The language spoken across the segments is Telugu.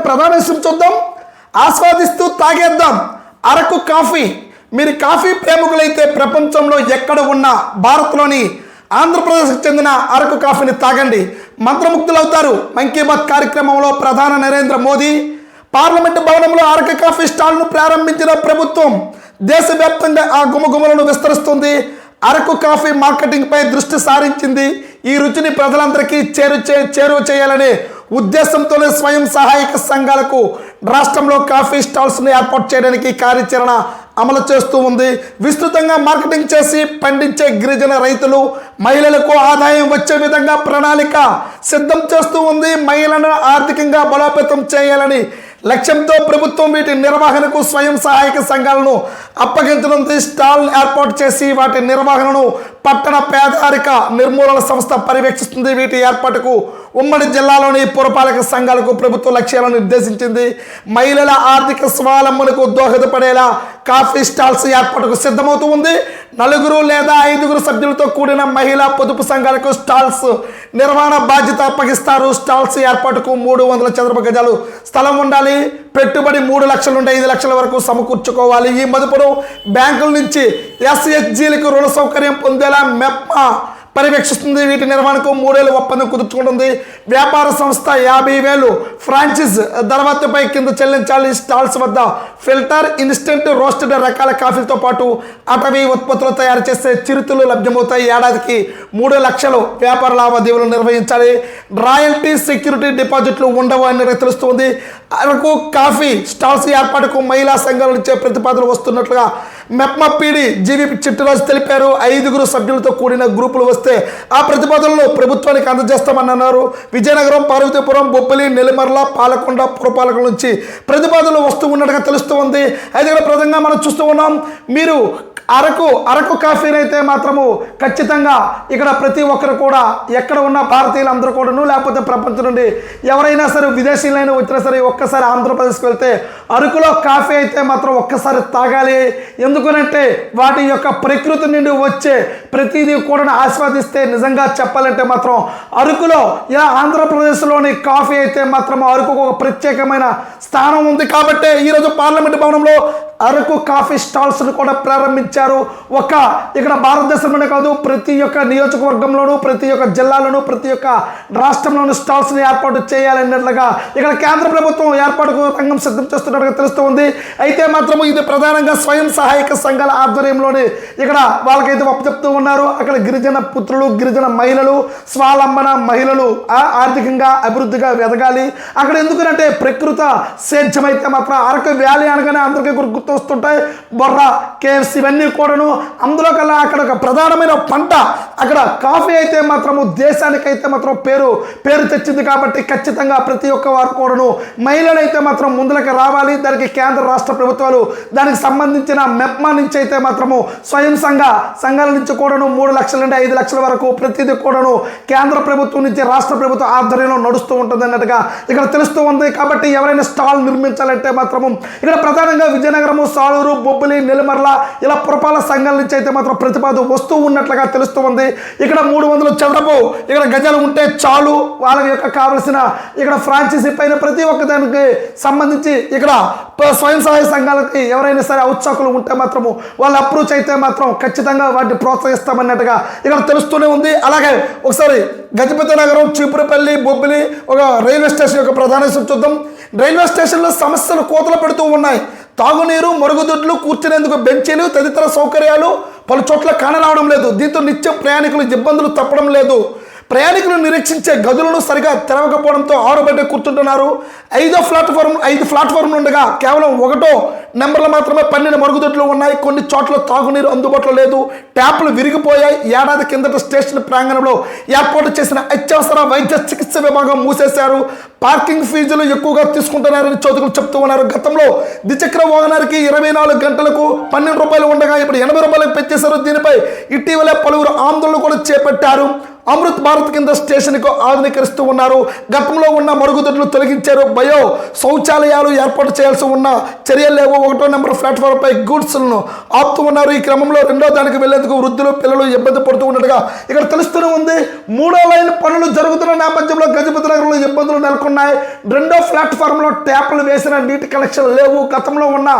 విజయనగరం చూద్దాం. ఆస్వాదిస్తూ తాగేద్దాం. అరకు కాఫీ. మీరు కాఫీ ప్రేమికులైతే ప్రపంచంలో ఎక్కడ ఉన్నా భారత్లోని ఆంధ్రప్రదేశ్కి చెందిన అరకు కాఫీని తాగండి. మంత్రముగ్ధులవుతారు. మన్ కీ బాత్ కార్యక్రమంలో ప్రధాన నరేంద్ర మోదీ. పార్లమెంటు భవనంలో అరకు కాఫీ స్టాల్ను ప్రారంభించిన ప్రభుత్వం దేశవ్యాప్తంగా ఆ గుమగుమలను విస్తరిస్తుంది. అరకు కాఫీ మార్కెటింగ్ పై దృష్టి సారించింది. ఈ రుచిని ప్రజలందరికీ చేరు చే చేరువ చేయాలని ఉద్దేశంతోనే స్వయం సహాయక సంఘాలకు రాష్ట్రంలో కాఫీ స్టాల్స్ను ఏర్పాటు చేయడానికి కార్యాచరణ అమలు చేస్తూ ఉంది. విస్తృతంగా మార్కెటింగ్ చేసి పండించే గిరిజన రైతులు మహిళలకు ఆదాయం వచ్చే విధంగా ప్రణాళిక సిద్ధం చేస్తూ ఉంది. మహిళలను ఆర్థికంగా బలోపేతం చేయాలని లక్ష్యంతో ప్రభుత్వం వీటి నిర్వహణకు స్వయం సహాయక సంఘాలను అప్పగించడం స్టాల్ ఏర్పాటు చేసి వాటి నిర్వహణను పట్టణ పేదరిక నిర్మూలన సంస్థ పర్యవేక్షిస్తుంది. వీటి ఏర్పాటుకు ఉమ్మడి జిల్లాలోని పురపాలక సంఘాలకు ప్రభుత్వ లక్ష్యాలను నిర్దేశించింది. మహిళల ఆర్థిక స్వావలంబనకు దోహదపడేలా కాఫీ స్టాల్స్ ఏర్పాటుకు సిద్ధమవుతూ ఉంది. నలుగురు లేదా ఐదుగురు సభ్యులతో కూడిన మహిళా పొదుపు సంఘాలకు స్టాల్స్ నిర్వహణ బాధ్యత అప్పగిస్తారు స్టాల్స్ ఏర్పాటుకు మూడు వందల చదరపు గజాలు స్థలం ఉండాలి. పెట్టుబడి మూడు లక్షల నుండి ఐదు లక్షల వరకు సమకూర్చుకోవాలి. ఈ మదుపును బ్యాంకుల నుంచి ఎస్హెచ్జీలకు రుణ సౌకర్యం పొందేలా మెప్ప పర్యవేక్షిస్తుంది. వీటి నిర్వహణకు మూడేళ్ళు ఒప్పందం కుదుర్చుకుంటుంది. వ్యాపార సంస్థ యాభై వేలు ఫ్రాంచైజ్ ధరవత్తుపై కింద చెల్లించాలి. స్టాల్స్ వద్ద ఫిల్టర్ ఇన్స్టెంట్ రోస్టెడ్ రకాల కాఫీలతో పాటు అటవీ ఉత్పత్తులు తయారు చేసే చిరుతులు లభ్యమవుతాయి. ఏడాదికి మూడు లక్షలు వ్యాపార లావాదేవీలు నిర్వహించాలి. రాయల్టీ సెక్యూరిటీ డిపాజిట్లు ఉండవు అని తెలుస్తుంది. అరకు కాఫీ స్టాల్స్ ఏర్పాటుకు మహిళా సంఘాల నుంచే ప్రతిపాదనలు వస్తున్నట్లుగా మెప్మా పీడి జీవి చిట్టిరాజు తెలిపారు. ఐదుగురు సభ్యులతో కూడిన గ్రూపులు వస్తే ఆ ప్రతిపాదనలు ప్రభుత్వానికి అందజేస్తామని అన్నారు విజయనగరం పార్వతీపురం బొబ్బలి నెల్లిమర్ల పాలకొండ పురపాలకుల నుంచి ప్రతిపాదనలు వస్తూ ఉన్నట్టుగా తెలుస్తూ ఉంది అయితే ప్రధానంగా మనం చూస్తూ ఉన్నాం మీరు అరకు అరకు కాఫీని అయితే మాత్రము ఖచ్చితంగా ఇక్కడ ప్రతి ఒక్కరు కూడా ఎక్కడ ఉన్న భారతీయులు అందరూ కూడాను లేకపోతే ప్రపంచం నుండి ఎవరైనా సరే విదేశీయులైనా వచ్చినా సరే ఒక్కసారి ఆంధ్రప్రదేశ్కి వెళ్తే అరకులో కాఫీ అయితే మాత్రం ఒక్కసారి తాగాలి. ఎందుకనంటే వాటి యొక్క ప్రకృతి నుండి వచ్చే ప్రతిదీ కూడా ఆస్వాదిస్తే నిజంగా చెప్పాలంటే మాత్రం అరకులో ఇలా ఆంధ్రప్రదేశ్లోని కాఫీ అయితే మాత్రం అరకుకు ఒక ప్రత్యేకమైన స్థానం ఉంది. కాబట్టి ఈరోజు పార్లమెంట్ భవనంలో అరకు కాఫీ స్టాల్స్ను కూడా ప్రారంభించారు. ఒక ఇక్కడ భారతదేశంలోనే కాదు ప్రతి ఒక్క నియోజకవర్గంలోనూ ప్రతి ఒక్క జిల్లాలోనూ ప్రతి ఒక్క రాష్ట్రంలోనూ స్టాల్స్ని ఏర్పాటు చేయాలన్నట్లుగా ఇక్కడ కేంద్ర ప్రభుత్వం ఏర్పాటుకు రంగం సిద్ధం చేస్తున్నట్టుగా తెలుస్తూ ఉంది. అయితే మాత్రము ఇది ప్రధానంగా స్వయం సహాయక సంఘాల ఆధ్వర్యంలోనే ఇక్కడ వాళ్ళకైతే చెప్తూ ఉన్నారు. అక్కడ గిరిజన పుత్రులు గిరిజన మహిళలు స్వావలంబన మహిళలు ఆర్థికంగా అభివృద్ధిగా ఎదగాలి అక్కడ ఎందుకంటే ప్రకృత సేద్యమైతే మాత్రం అరకు వ్యాలీ అనగానే అందరికీ గుర్తు వస్తుంటాయి బొర్ర కేఎఫ్సి ఇవన్నీ కూడాను. అందులో కల్లా అక్కడ ఒక ప్రధానమైన పంట అక్కడ కాఫీ అయితే మాత్రము దేశానికైతే మాత్రం పేరు పేరు తెచ్చింది కాబట్టి ఖచ్చితంగా ప్రతి ఒక్క వారు కూడాను మహిళలు అయితే మాత్రం ముందులకు రావాలి. దానికి కేంద్ర రాష్ట్ర ప్రభుత్వాలు దానికి సంబంధించిన మెప్మా నుంచి అయితే మాత్రము స్వయం సంఘ సంఘాల నుంచి కూడాను మూడు లక్షల నుండి ఐదు లక్షల వరకు ప్రతిదీ కూడాను కేంద్ర ప్రభుత్వం నుంచి రాష్ట్ర ప్రభుత్వం ఆధ్వర్యంలో నడుస్తూ ఉంటుంది అన్నట్టుగా ఇక్కడ తెలుస్తూ ఉంది. కాబట్టి ఎవరైనా స్టాల్ నిర్మించాలంటే మాత్రము ఇక్కడ ప్రధానంగా విజయనగరం విజయనగరము సాలూరు బొబ్బిలి నెలమర్ల ఇలా పురపాలక సంఘాల నుంచి అయితే మాత్రం ప్రతిపాదన వస్తూ ఉన్నట్లుగా తెలుస్తూ ఉంది. ఇక్కడ మూడు వందలు చదరపు ఇక్కడ గజాలు ఉంటే చాలు. వాళ్ళ యొక్క కావలసిన ఇక్కడ ఫ్రాంచైజీ పైన ప్రతి ఒక్క దానికి సంబంధించి ఇక్కడ స్వయం సహాయ సంఘాలకి ఎవరైనా సరే ఔత్సాకులు ఉంటే మాత్రము వాళ్ళు అప్రోచ్ అయితే మాత్రం ఖచ్చితంగా వాటిని ప్రోత్సహిస్తామన్నట్టుగా ఇక్కడ తెలుస్తూనే ఉంది. అలాగే ఒకసారి గజపతి నగరం చీపురపల్లి బొబ్బిలి ఒక రైల్వే స్టేషన్ యొక్క ప్రధాన చూద్దాం. రైల్వే స్టేషన్లో సమస్యలు కోతలు పెడుతూ ఉన్నాయి. తాగునీరు మరుగుదొడ్లు కూర్చునేందుకు బెంచీలు తదితర సౌకర్యాలు పలు చోట్ల కానరావడం లేదు. దీంతో నిత్యం ప్రయాణికులు ఇబ్బందులు తప్పడం లేదు. ప్రయాణికులు నిరీక్షించే గదులను సరిగా తెరవకపోవడంతో ఆరు బయట కూర్చుంటున్నారు. ఐదో ప్లాట్ఫారం ఐదు ప్లాట్ఫామ్లు ఉండగా కేవలం ఒకటో నెంబర్లు మాత్రమే పన్నెండు మరుగుదొడ్లు ఉన్నాయి. కొన్ని చోట్ల తాగునీరు అందుబాటులో లేదు. ట్యాపులు విరిగిపోయాయి. ఏడాది కిందట స్టేషన్ ప్రాంగణంలో ఏర్పాటు చేసిన అత్యవసర వైద్య చికిత్స విభాగం మూసేశారు. పార్కింగ్ ఫీజులు ఎక్కువగా తీసుకుంటున్నారని చోదకులు చెప్తూ ఉన్నారు. గతంలో ద్విచక్ర వాహనానికి ఇరవై నాలుగు గంటలకు పన్నెండు రూపాయలు ఉండగా ఇప్పుడు ఎనభై రూపాయలకు పెంచేశారు. దీనిపై ఇటీవలే పలువురు ఆందోళన కూడా చేపట్టారు. అమృత్ భారత్ కింద స్టేషన్కు ఆధునీకరిస్తూ ఉన్నారు. గతంలో ఉన్న మరుగుదొడ్లు తొలగించారు. బయో శౌచాలయాలు ఏర్పాటు చేయాల్సి ఉన్న చర్యలు ఒకటో నెంబర్ ప్లాట్ఫామ్పై గూడ్స్లను ఆపుతూ ఉన్నారు. ఈ క్రమంలో రెండో దానికి వెళ్ళేందుకు వృద్ధులు పిల్లలు ఇబ్బంది పడుతూ ఉన్నట్టుగా ఇక్కడ తెలుస్తూనే ఉంది. మూడో లైన్ పనులు జరుగుతున్న నేపథ్యంలో గజపతి నగరంలో ఇబ్బందులు నెలకొన్నాయి. రెండో ప్లాట్ఫామ్లో ట్యాప్లు వేసిన నీటి కనెక్షన్ లేవు. గతంలో ఉన్న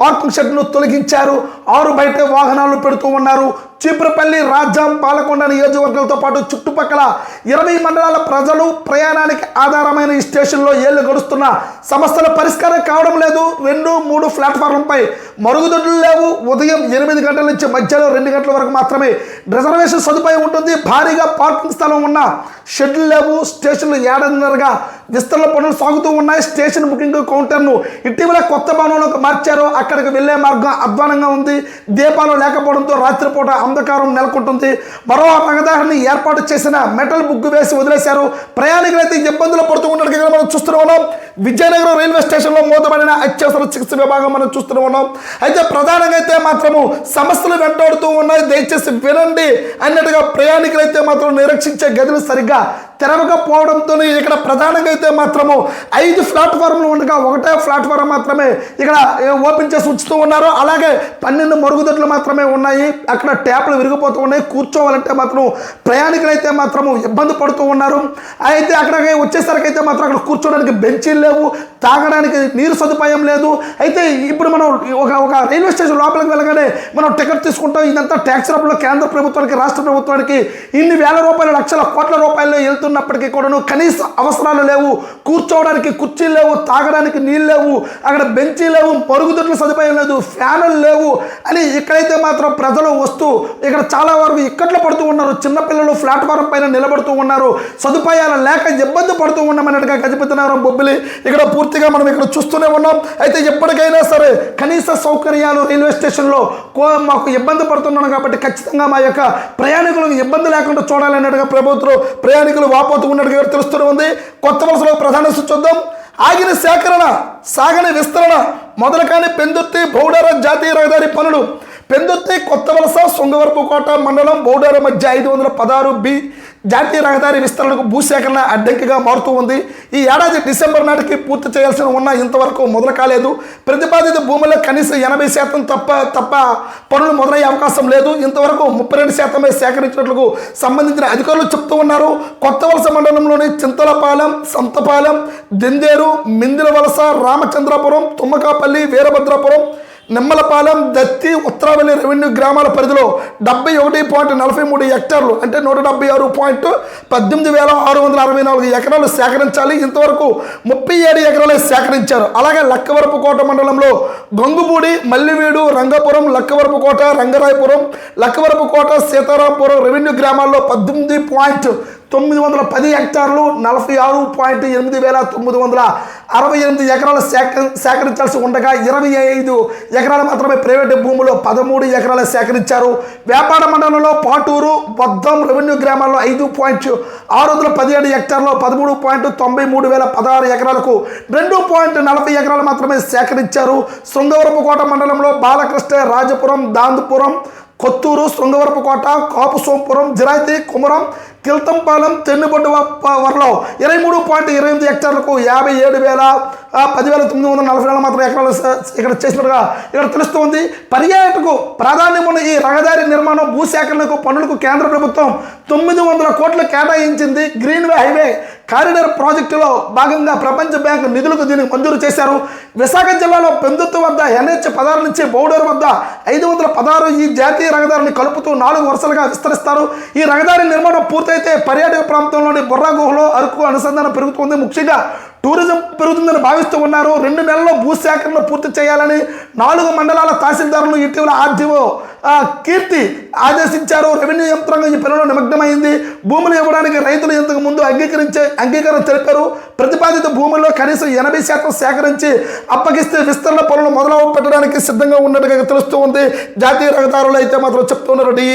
పార్కింగ్ షెడ్ను తొలగించారు. ఆరు బయట వాహనాలు పెడుతూ ఉన్నారు. చీపురపల్లి రాజ్యం పాలకొండ నియోజకవర్గాలతో పాటు చుట్టుపక్కల ఇరవై మండలాల ప్రజలు ప్రయాణానికి ఆధారమైన ఈ స్టేషన్లో ఏళ్ళు గడుస్తున్న సమస్యల పరిష్కారం కావడం లేదు. రెండు మూడు ప్లాట్ఫారంపై మరుగుదొడ్లు లేవు. ఉదయం ఎనిమిది గంటల నుంచి మధ్యాహ్నం రెండు గంటల వరకు మాత్రమే రిజర్వేషన్ సదుపాయం ఉంటుంది. భారీగా పార్కింగ్ స్థలం ఉన్న షెడ్లు లేవు. స్టేషన్లు ఏడన్నరగా విస్తరణ పనులు సాగుతూ ఉన్నాయి. స్టేషన్ బుకింగ్ కౌంటర్ను ఇటీవల కొత్త భవనంలోకి మార్చారు. అక్కడికి వెళ్ళే మార్గం అధ్వానంగా ఉంది. దీపాలు లేకపోవడంతో రాత్రిపూట అంధకారం నెలకొంటుంది. మరో రహదారిని ఏర్పాటు చేసిన మెటల్ బుగ్గు వేసి వదిలేశారు. ప్రయాణికులైతే ఇబ్బందులు పడుతూ ఉండడానికి మనం చూస్తూ ఉన్నాం. విజయనగరం రైల్వే స్టేషన్లో మూతబడిన అత్యవసర చికిత్స విభాగం మనం చూస్తూ ఉన్నాం. అయితే ప్రధానంగా అయితే మాత్రము సమస్యలు వెంటాడుతూ ఉన్నాయి. దయచేసి వినండి. అన్నట్టుగా ప్రయాణికులు అయితే మాత్రం నిరీక్షించే గదులు సరిగ్గా తెరవకపోవడంతో ఇక్కడ ప్రధానంగా అయితే మాత్రము ఐదు ప్లాట్ఫామ్లు ఉండగా ఒకటే ప్లాట్ఫారం మాత్రమే ఇక్కడ ఓపెన్ చేసి ఉంచుతూ ఉన్నారు. అలాగే పన్నెండు మరుగుదొడ్లు మాత్రమే ఉన్నాయి. అక్కడ ట్యాప్లు విరిగిపోతూ ఉన్నాయి. కూర్చోవాలంటే మాత్రం ప్రయాణికులు అయితే మాత్రము ఇబ్బంది పడుతూ ఉన్నారు. అయితే అక్కడ వచ్చేసరికి అయితే మాత్రం అక్కడ కూర్చోడానికి బెంచీలు లేవు. తాగడానికి నీరు సదుపాయం లేదు. అయితే ఇప్పుడు మనం ఒక ఒక రైల్వే స్టేషన్ లోపలికి వెళ్ళగానే మనం టికెట్ తీసుకుంటాం. ఇదంతా ట్యాక్స్ రూపంలో కేంద్ర ప్రభుత్వానికి రాష్ట్ర ప్రభుత్వానికి ఇన్ని వేల రూపాయలు లక్షల కోట్ల రూపాయలు వెళ్తున్నప్పటికీ కూడాను కనీస అవసరాలు లేవు. కూర్చోవడానికి కుర్చీలు లేవు తాగడానికి నీళ్ళు లేవు అక్కడ బెంచీ లేవు పరుగుదొడ్ల సదుపాయం లేదు ఫ్యానులు లేవు అని ఇక్కడైతే మాత్రం ప్రజలు వస్తూ ఇక్కడ చాలా వరకు ఇక్కట్లో పడుతూ ఉన్నారు. చిన్నపిల్లలు ప్లాట్ఫారం పైన నిలబడుతూ ఉన్నారు. సదుపాయాలు లేక ఇబ్బంది పడుతూ ఉన్నామన్నట్టుగా గజపతి నగరం బొబ్బిలి ఇక్కడ పూర్తిగా మనం ఇక్కడ చూస్తూనే ఉన్నాం. అయితే ఎప్పటికైనా సరే కనీస సౌకర్యాలు రైల్వే స్టేషన్లో కో మాకు ఇబ్బంది పడుతున్నాం కాబట్టి ఖచ్చితంగా మా యొక్క ప్రయాణికులకు ఇబ్బంది లేకుండా చూడాలన్నట్టుగా ప్రభుత్వం. ప్రయాణికులు వాపోతూ ఉన్నట్టుగా తెలుస్తూనే ఉంది. కొత్త వలసలో ప్రధాన చూద్దాం. ఆగిన సేకరణ సాగని విస్తరణ మొదలకాని పెందుర్తి బౌడార జాతీయ రహదారి పనులు. పెందుర్తి కొత్త వలస సొంగవరపుకోట మండలం బౌడార మధ్య ఐదు వందల పదహారు బి జాతీయ రహదారి విస్తరణకు భూసేకరణ అడ్డంకిగా మారుతూ ఉంది. ఈ ఏడాది డిసెంబర్ నాటికి పూర్తి చేయాల్సి ఉన్న ఇంతవరకు మొదలు కాలేదు. ప్రతిపాదిత భూముల్లో కనీసం ఎనభై శాతం తప్ప తప్ప పనులు మొదలయ్యే అవకాశం లేదు. ఇంతవరకు ముప్పై రెండు శాతమే సేకరించినట్లకు సంబంధించిన అధికారులు చెప్తూ ఉన్నారు. కొత్త వలస మండలంలోని చింతలపాలెం సంతపాలెం దిందేరు మిందిల వలస రామచంద్రపురం తుమ్మకాపల్లి వీరభద్రాపురం నిమ్మలపాలెం దత్తి ఉత్తరావల్లి రెవెన్యూ గ్రామాల పరిధిలో డెబ్బై ఒకటి పాయింట్ నలభై మూడు హెక్టార్లు అంటే నూట డెబ్బై ఆరు పాయింట్ పద్దెనిమిది వేల ఆరు వందల అరవై నాలుగు ఎకరాలు సేకరించాలి. ఇంతవరకు ముప్పై ఏడు ఎకరాలే సేకరించారు. అలాగే లక్కవరపుకోట మండలంలో గంగుపూడి మల్లివీడు రంగపురం లక్కవరపుకోట రంగరాయపురం లక్కవరపుకోట సీతారాంపురం రెవెన్యూ గ్రామాల్లో పద్దెనిమిది పాయింట్ తొమ్మిది వందల పది హెక్టార్లు నలభై ఆరు పాయింట్ ఎనిమిది వేల తొమ్మిది వందల అరవై ఎనిమిది ఎకరాలు సేక సేకరించాల్సి ఉండగా ఇరవై ఐదు ఎకరాలు మాత్రమే ప్రైవేటు భూములు పదమూడు ఎకరాలు సేకరించారు. వ్యాపార మండలంలో పాటూరు బద్దం రెవెన్యూ గ్రామాల్లో ఐదు పాయింట్ ఆరు వందల పదిహేడు హెక్టార్లో పదమూడు పాయింట్ తొంభై మూడు వేల పదహారు ఎకరాలకు రెండు పాయింట్ నలభై ఎకరాలు మాత్రమే సేకరించారు. శృంగవరపుకోట మండలంలో బాలకృష్ణ రాజపురం దాందుపురం కొత్తూరు శృంగవరపుకోట కాపు సోంపురం జిరాయితీ కుమరం కిల్తంపాలెం తెన్నుబొడ్డు వరలో ఇరవై మూడు పాయింట్ ఇరవై ఎనిమిది హెక్టార్లకు యాభై ఏడు వేల పదివేల తొమ్మిది వందల నలభై వేల మాత్రం ఎకరాలు ఇక్కడ చేసినట్టుగా ఇక్కడ తెలుస్తుంది పర్యాటకు ప్రాధాన్యం ఉన్న ఈ రహదారి నిర్మాణం భూసేకరణకు పనులకు కేంద్ర ప్రభుత్వం తొమ్మిది వందల కోట్లు కేటాయించింది. గ్రీన్వే హైవే కారిడార్ ప్రాజెక్టులో భాగంగా ప్రపంచ బ్యాంకు నిధులకు దీనికి మంజూరు చేశారు. విశాఖ జిల్లాలో పెందుత్తు వద్ద ఎన్హెచ్ పదహారు నుంచి బౌడూరు వద్ద ఐదు వందల పదహారు ఈ జాతీయ రహదారిని కలుపుతూ నాలుగు వరుసలుగా విస్తరిస్తారు. ఈ రహదారి నిర్మాణం పూర్తయితే పర్యాటక ప్రాంతంలోని బుర్రా గుహలో అరకు అనుసంధానం పెరుగుతుంది ముఖ్యంగా టూరిజం పెరుగుతుందని భావిస్తూ ఉన్నారు. రెండు నెలల్లో భూసేకరణ పూర్తి చేయాలని నాలుగు మండలాల తహసీల్దారులు ఇటీవల ఆర్డీఓ కీర్తి ఆదేశించారు. రెవెన్యూ యంత్రాంగం ఈ పనిలో నిమగ్నమైంది. భూములు ఇవ్వడానికి రైతులు ఇంతకు ముందు అంగీకరించే అంగీకారం తెలిపారు. ప్రతిపాదిత భూముల్లో కనీసం ఎనభై శాతం సేకరించి అప్పగిస్తే విస్తరణ పనులు మొదలవ పెట్టడానికి సిద్ధంగా ఉన్నట్టుగా తెలుస్తూ ఉంది. జాతీయ రహదారులు అయితే మాత్రం చెప్తున్నారు డి.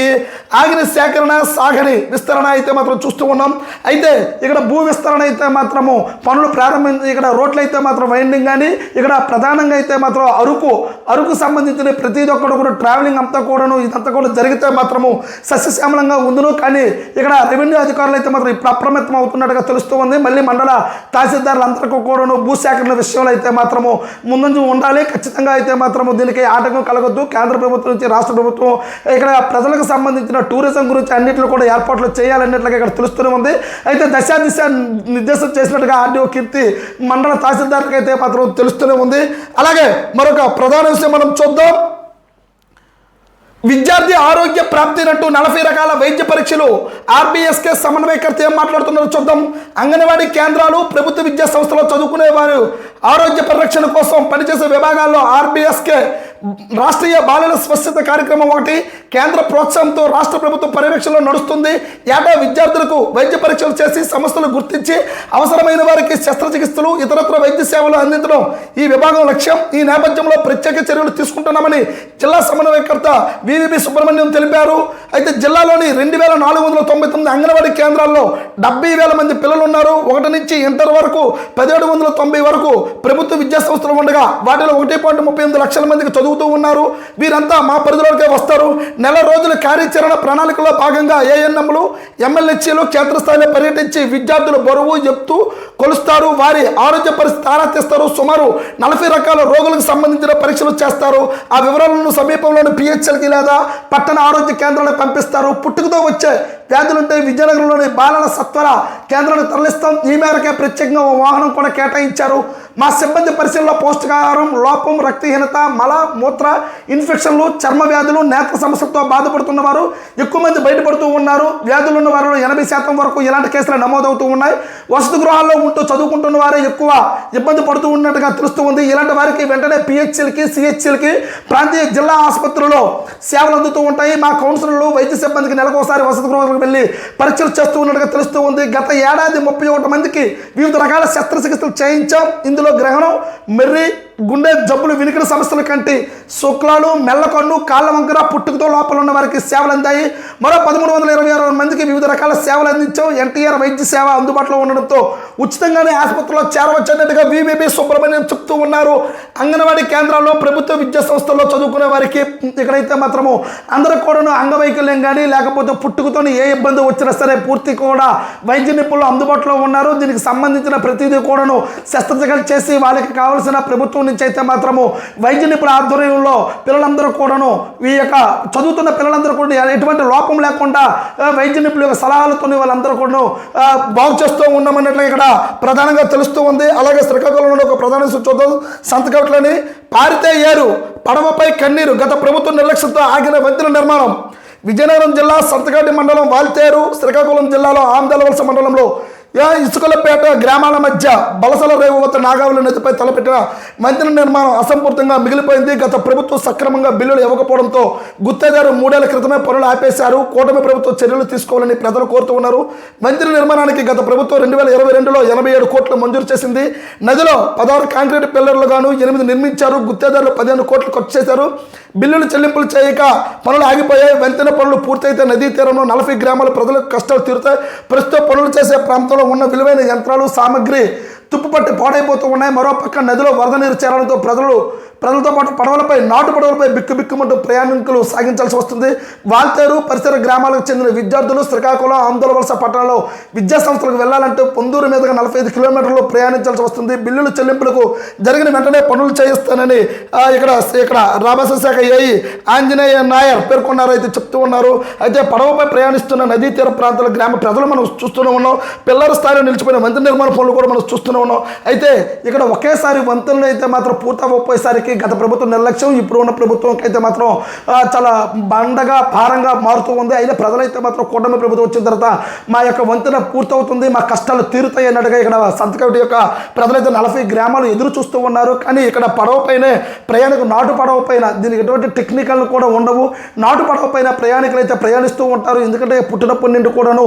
ఆగిన సేకరణ సాగని విస్తరణ అయితే మాత్రం చూస్తూ ఉన్నాం. అయితే ఇక్కడ భూ విస్తరణ అయితే మాత్రము పనులు ప్రారంభించి ఇక్కడ రోడ్లు అయితే మాత్రం వైండింగ్ కానీ ఇక్కడ ప్రధానంగా అయితే మాత్రం అరకు అరకు సంబంధించిన ప్రతి ఒక్కరు కూడా ట్రావెలింగ్ అంతా కూడాను ఇదంతా కూడా జరిగితే మాత్రము సస్యశ్యామలంగా ఉందును. కానీ ఇక్కడ రెవెన్యూ అధికారులు అయితే మాత్రం ఇప్పుడు అప్రమత్తం అవుతున్నట్టుగా తెలుస్తూ ఉంది. మళ్ళీ మండల తహసీల్దారులందరికీ కూడాను భూసేకరణ విషయంలో అయితే మాత్రము ముందంజు ఉండాలి. ఖచ్చితంగా అయితే మాత్రము దీనికి ఆటంకం కలగొద్దు. కేంద్ర ప్రభుత్వం నుంచి రాష్ట్ర ప్రభుత్వం ఇక్కడ ప్రజలకు సంబంధించిన టూరిజం గురించి అన్నింటిలో కూడా ఏర్పాట్లు చేయాలన్నట్లుగా ఇక్కడ తెలుస్తూనే ఉంది. అయితే దశ దిశ నిర్దేశం చేసినట్టుగా ఆర్డీఓ కీర్తి మండల తహసీల్దార్కి అయితే మాత్రం తెలుస్తూనే ఉంది. అలాగే మరొక ప్రధాన విషయం మనం చూద్దాం. విద్యార్థి ఆరోగ్య ప్రాప్తినట్టు నలభై రకాల వైద్య పరీక్షలు ఆర్బీఎస్కే సమన్వయకర్త ఏం మాట్లాడుతున్నారో చూద్దాం. అంగన్వాడీ కేంద్రాలు ప్రభుత్వ విద్యా సంస్థలో చదువుకునే వారు ఆరోగ్య పరిరక్షణ కోసం పనిచేసే విభాగాల్లో ఆర్బీఎస్కే రాష్ట్రీయ బాలల స్వచ్ఛత కార్యక్రమం ఒకటి కేంద్ర ప్రోత్సాహంతో రాష్ట్ర ప్రభుత్వ పర్యవేక్షణలో నడుస్తుంది. ఏటా విద్యార్థులకు వైద్య పరీక్షలు చేసి సమస్యలు గుర్తించి అవసరమైన వారికి శస్త్రచికిత్సలు ఇతరత్ర వైద్య సేవలు అందించడం. ఈ విభాగం లక్ష్యం. ఈ నేపథ్యంలో ప్రత్యేక చర్యలు తీసుకుంటున్నామని జిల్లా సమన్వయకర్త వివిబి సుబ్రహ్మణ్యం తెలిపారు. అయితే జిల్లాలోని రెండు వేల నాలుగు వందల తొంభై తొమ్మిది అంగన్వాడీ కేంద్రాల్లో డెబ్బై వేల మంది పిల్లలు ఉన్నారు ఒకటి నుంచి ఇంటర్ వరకు పదిహేడు వందల తొంభై వరకు ప్రభుత్వ విద్యా సంస్థలు ఉండగా వాటిలో ఒకటి పాయింట్ ముప్పై ఎనిమిది లక్షల మందికి చదువు చదువుతూ ఉన్నారు. వీరంతా మా పరిధిలోకే వస్తారు. నెల రోజుల కార్యాచరణ ప్రణాళికలో భాగంగా ఏఎన్ఎంలు ఎమ్మెల్యేలు క్షేత్రస్థాయిలో పర్యటించి విద్యార్థుల బరువు చెప్తూ కొలుస్తారు. వారి ఆరోగ్య పరిస్థితి ఆరా తీస్తారు. సుమారు నలభై రకాల రోగులకు సంబంధించిన పరీక్షలు చేస్తారు. ఆ వివరాలను సమీపంలోని పిహెచ్ఎల్కి లేదా పట్టణ ఆరోగ్య కేంద్రాలకు పంపిస్తారు. పుట్టుకతో వచ్చే వ్యాధులుంటే విజయనగరంలోని బాలల సత్వర కేంద్రాన్ని తరలిస్తాం. ఈ మేరకే ప్రత్యేకంగా ఓ వాహనం కూడా కేటాయించారు. మా సిబ్బంది పరిశీలనలో పౌష్టికాహారం లోపం రక్తహీనత మల మూత్ర ఇన్ఫెక్షన్లు చర్మ వ్యాధులు నేత్ర సమస్యలతో బాధపడుతున్న వారు ఎక్కువ మంది బయటపడుతూ ఉన్నారు. వ్యాధులు ఉన్న వారిలో ఎనభై శాతం వరకు ఇలాంటి కేసులు నమోదవుతూ ఉన్నాయి. వసతి గృహాల్లో ఉంటూ చదువుకుంటున్న వారే ఎక్కువ ఇబ్బంది పడుతూ ఉన్నట్టుగా తెలుస్తూ ఉంది. ఇలాంటి వారికి వెంటనే పిహెచ్ఎల్కి సిహెచ్ఎల్కి ప్రాంతీయ జిల్లా ఆసుపత్రుల్లో సేవలు అందుతూ ఉంటాయి. మా కౌన్సిలర్లు వైద్య సిబ్బందికి నెలకోసారి వసతి గృహాలకు వెళ్ళి పరీక్షలు చేస్తూ ఉన్నట్టుగా తెలుస్తూ ఉంది. గత ఏడాది ముప్పై ఒకటి మందికి వివిధ రకాల శస్త్రచికిత్సలు చేయించాం. ఇందులో గ్రహణం మెర్రి గుండె జబ్బులు వినికిడి సమస్యల కంటి శుక్లాలు మెల్లకన్ను కాళ్ళ వంకర పుట్టుకతో లోపల ఉన్న వారికి సేవలు అందాయి. మరో పదమూడు వందల ఇరవై ఆరు మందికి వివిధ రకాల సేవలు అందించాం. ఎన్టీఆర్ వైద్య సేవ అందుబాటులో ఉండడంతో ఉచితంగానే ఆసుపత్రిలో చేరవచ్చన్నట్టుగా వివిబి సుబ్రహ్మణ్యం చెప్తూ ఉన్నారు. అంగన్వాడీ కేంద్రాల్లో ప్రభుత్వ విద్యా సంస్థల్లో చదువుకునే వారికి ఇక్కడైతే మాత్రము అందరూ కూడాను అంగవైకల్యం కానీ లేకపోతే పుట్టుకతోని ఏ ఇబ్బంది వచ్చినా సరే పూర్తి కూడా వైద్య నిపుణులు అందుబాటులో ఉన్నారు. దీనికి సంబంధించిన ప్రతిదీ కూడాను శస్త్రచికిత్స చేసి వాళ్ళకి కావాల్సిన ప్రభుత్వం నుంచి అయితే మాత్రము వైద్య నిపుణుల ఆధ్వర్యంలో పిల్లలందరూ కూడాను ఈ యొక్క చదువుతున్న పిల్లలందరూ కూడా ఎటువంటి లోపం లేకుండా వైద్య నిపుణుల యొక్క సలహాలతో వాళ్ళందరూ కూడాను బాగు చేస్తూ ఉన్నామన్నట్లు ఇక్కడ ప్రధానంగా తెలుస్తూ ఉంది. అలాగే శ్రీకాకుళంలో ఒక ప్రధాన చూద్దాం. సంతకట్లని పారితే ఏరు పడవపై కన్నీరు గత ప్రభుత్వ నిర్లక్ష్యంతో ఆగిన వంతెన నిర్మాణం. విజయనగరం జిల్లా సంతకాటి మండలం వాల్తేరు శ్రీకాకుళం జిల్లాలో ఆమదలవలస మండలంలో ఇసుకలపేట గ్రామాల మధ్య బలసల రేవు వద్ద నాగావళి నదిపై తలపెట్టిన మందిర నిర్మాణం అసంపూర్తంగా మిగిలిపోయింది. గత ప్రభుత్వం సక్రమంగా బిల్లులు ఇవ్వకపోవడంతో గుత్తేదారు మూడేళ్ళ క్రితమే పనులు ఆపేశారు. కూటమి ప్రభుత్వం చర్యలు తీసుకోవాలని ప్రజలు కోరుతూ ఉన్నారు. మందిర నిర్మాణానికి గత ప్రభుత్వం రెండు వేల ఇరవై రెండులో ఎనభై ఏడు కోట్లు మంజూరు చేసింది. నదిలో పదహారు కాంక్రీట్ పిల్లర్లు గాను ఎనిమిది నిర్మించారు. గుత్తేదారులు పదిహేను కోట్లు ఖర్చు చేశారు. బిల్లులు చెల్లింపులు చేయక పనులు ఆగిపోయాయి. వంతెన పనులు పూర్తయితే నదీ తీరంలో నలభై గ్రామాల ప్రజలకు కష్టాలు తీరుతాయి. ప్రస్తుతం పనులు చేసే ప్రాంతంలో ఉన్న విలువైన యంత్రాలు సామగ్రి తుప్పుపట్టి పాడైపోతూ ఉన్నాయి. మరోపక్క నదిలో వరద నీరు చేరడంతో ప్రజలు ప్రజలతో పాటు పడవలపై నాటు పడవలపై బిక్కు బిక్కుమంటూ ప్రయాణికులు సాగించాల్సి వస్తుంది. వాల్తేరు పరిసర గ్రామాలకు చెందిన విద్యార్థులు శ్రీకాకుళం ఆందోళన వలస పట్టణంలో విద్యా సంస్థలకు వెళ్ళాలంటే పొందూరు మీదుగా నలభై ఐదు కిలోమీటర్లు ప్రయాణించాల్సి వస్తుంది. బిల్లులు చెల్లింపులకు జరిగిన వెంటనే పనులు చేయిస్తానని ఇక్కడ ఇక్కడ రామస్వ శాఖ ఏఈ ఆంజనేయ నాయర్ పేర్కొన్నారు. అయితే చెప్తూ ఉన్నారు. అయితే పడవపై ప్రయాణిస్తున్న నదీ తీర ప్రాంతాల గ్రామ ప్రజలు మనం చూస్తూనే ఉన్నాం. పిల్లల స్థాయిలో నిలిచిపోయిన వంతెన నిర్మాణ పనులు కూడా మనం చూస్తూనే ఉన్నాం. అయితే ఇక్కడ ఒకేసారి వంతెనలు అయితే మాత్రం పూర్తవపోయేసరికి గత ప్రభుత్వం నిర్లక్ష్యం ఇప్పుడు ఉన్న ప్రభుత్వంకి అయితే మాత్రం చాలా బండగా భారంగా మారుతూ ఉంది. అయినా ప్రజలైతే మాత్రం కూటమి ప్రభుత్వం వచ్చిన తర్వాత మా యొక్క వంతెన పూర్తవుతుంది మా కష్టాలు తీరుతాయి అన్నట్టుగా ఇక్కడ సంతకటి యొక్క ప్రజలైతే నలభై గ్రామాలు ఎదురు చూస్తూ ఉన్నారు. కానీ ఇక్కడ పడవ పైనే ప్రయాణికు నాటు పడవ పైన దీనికి ఎటువంటి టెక్నికల్ కూడా ఉండవు. నాటు పడవ పైన ప్రయాణికులు అయితే ప్రయాణిస్తూ ఉంటారు. ఎందుకంటే పుట్టినప్పటి నుండి కూడాను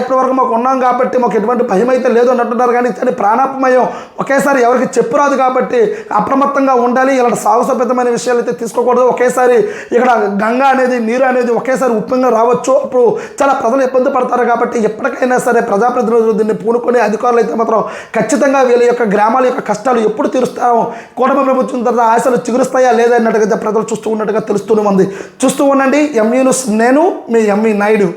ఇప్పటి వరకు మాకు ఉన్నాం కాబట్టి మాకు ఎటువంటి భయం అయితే లేదు అని అంటున్నారు కానీ దాని ప్రాణాపమయం ఒకేసారి ఎవరికి చెప్పు రాదు కాబట్టి అప్రమత్తంగా ఉండాలి ఇలాంటి సాహసోపేతమైన విషయాలు అయితే తీసుకోకూడదు. ఒకేసారి ఇక్కడ గంగా అనేది నీరు అనేది ఒకేసారి ఉప్పంగా రావచ్చు. అప్పుడు చాలా ప్రజలు ఇబ్బంది పడతారు కాబట్టి ఎప్పటికైనా సరే ప్రజాప్రతినిధులు దీన్ని పూనుకొని అధికారులు అయితే మాత్రం ఖచ్చితంగా వీళ్ళ యొక్క గ్రామాల యొక్క కష్టాలు ఎప్పుడు తీరుస్తారో కూటమి ప్రభుత్వం తర్వాత ఆశలు చిగురుస్తాయా లేదా అన్నట్టుగా ప్రజలు చూస్తూ ఉన్నట్టుగా తెలుస్తూనే ఉంది. చూస్తూ ఉండండి. ఎంఈ నేను మీ ఎంఈ నాయుడు.